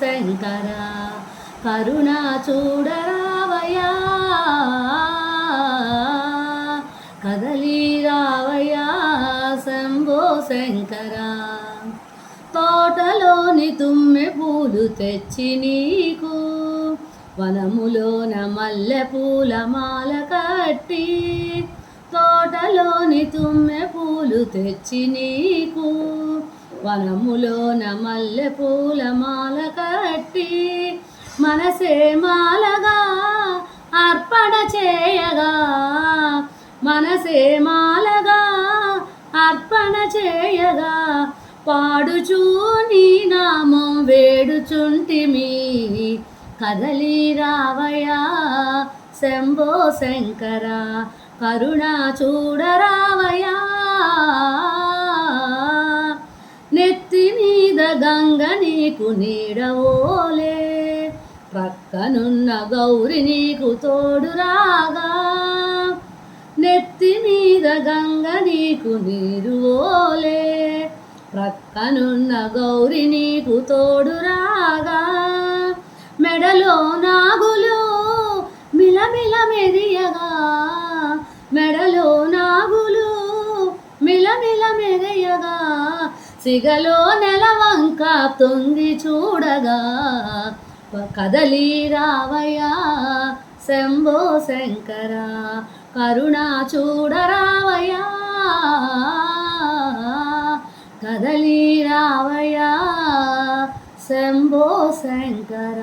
శంకర కరుణ చూడరావయా కదలి రావయా శంభో శంకర. తోటలోని తుమ్మె పూలు తెచ్చి నీకు వనములోన మల్లె పూల మాల కట్టి తోటలోని తుమ్మె పూలు తెచ్చి నీకు. వనములోన మల్లె పూల మాల కట్టి మనసే మాలగా అర్పణ చేయగా. మనసే మాలగా అర్పణ చేయగా. పాడుచూ నీ నామం వేడుచుంటిమి. కదలి రావయా శంభో శంకర కరుణ చూడరా గంగ నీకు నీడవోలే. పక్కనున్న గౌరి నీకు తోడు రాగా నెత్తి మీద గంగ నీకు నీరు ఓలే ప్రక్కనున్న గౌరి నీకు తోడు రాగా మెడలో నాగులు మిలమిల మెరియగా మెడలో నాగులు మిలమిల మెరియగా సిగలో నెలవంక తొంగి చూడగా కదలి రావయ్యా శంభో శంకర కరుణ చూడరావయ్యా. కదలి రావయ్యా శంభో శంకర.